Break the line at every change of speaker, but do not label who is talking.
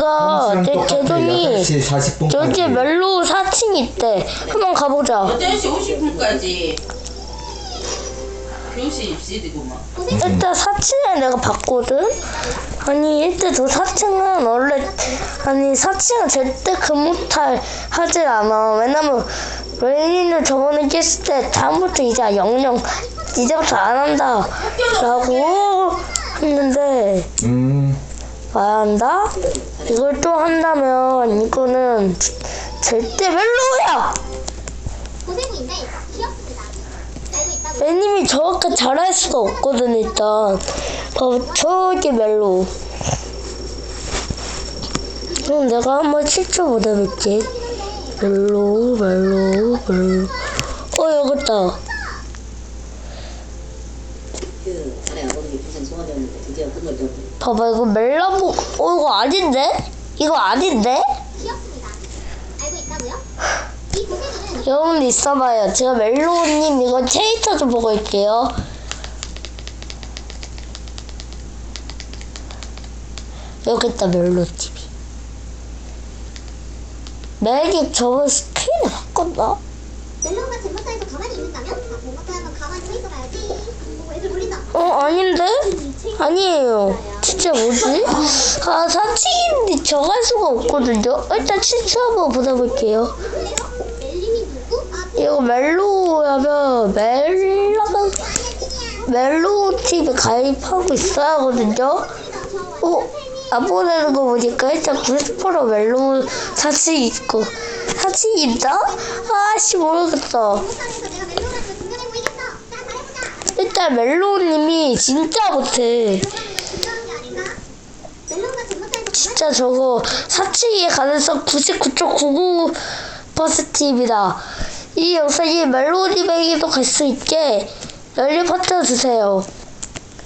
내가 내 제돈이
6시 40분까지.
저기 멜로 4층 있대. 한번 가보자.
8시 50분까지 교시 입시이구만.
일단 4층에 내가 봤거든? 아니, 일단 저 4층은 원래, 아니, 4층은 절대 근무 탈 하질 않아. 왜냐면, 웨인을 저번에 깼을 때, 다음부터 이제 영영, 이제부터 안 한다. 라고 했는데,
음.
안 한다? 이걸 또 한다면, 이거는 절대 멜로야!
고생인데 귀엽습니다.
왜님이 저렇게 잘할 수가 없거든 일단. 어, 저기 멜로 그럼 내가 한번 실제 못해볼게. 멜로 멜로 멜로 어 여기 있다
소원이었는데 드디어 좀
봐봐 이거 멜라보 어 이거 아닌데? 이거 아닌데?
귀엽습니다. 알고 있다고요? 이
여러분 있어봐요 제가 멜로우님 이거 캐릭터 좀 보고 있게요 여기 있다 멜로 TV 맥이 저번 스크린을 바꿨나?
멜로우가 젠모타에서 가만히 있는다면?
아니에요 진짜 뭐지? 아 사칭인데 정할 수가 없거든요 일단 실수 한번 보내볼게요 이거 멜로우라면 멜로가 멜로우 TV 가입하고 있어야 하거든요. 어? 안 보내는 거 보니까 일단 90% 멜로우 사칭 있고 사칭 있나? 아씨 모르겠다. 일단 멜로우님이 진짜 못해. 진짜 저거 사칭의 가능성 99.99%입니다. 이 영상이 멜로디백에도 갈 수 있게 열린 버튼 주세요.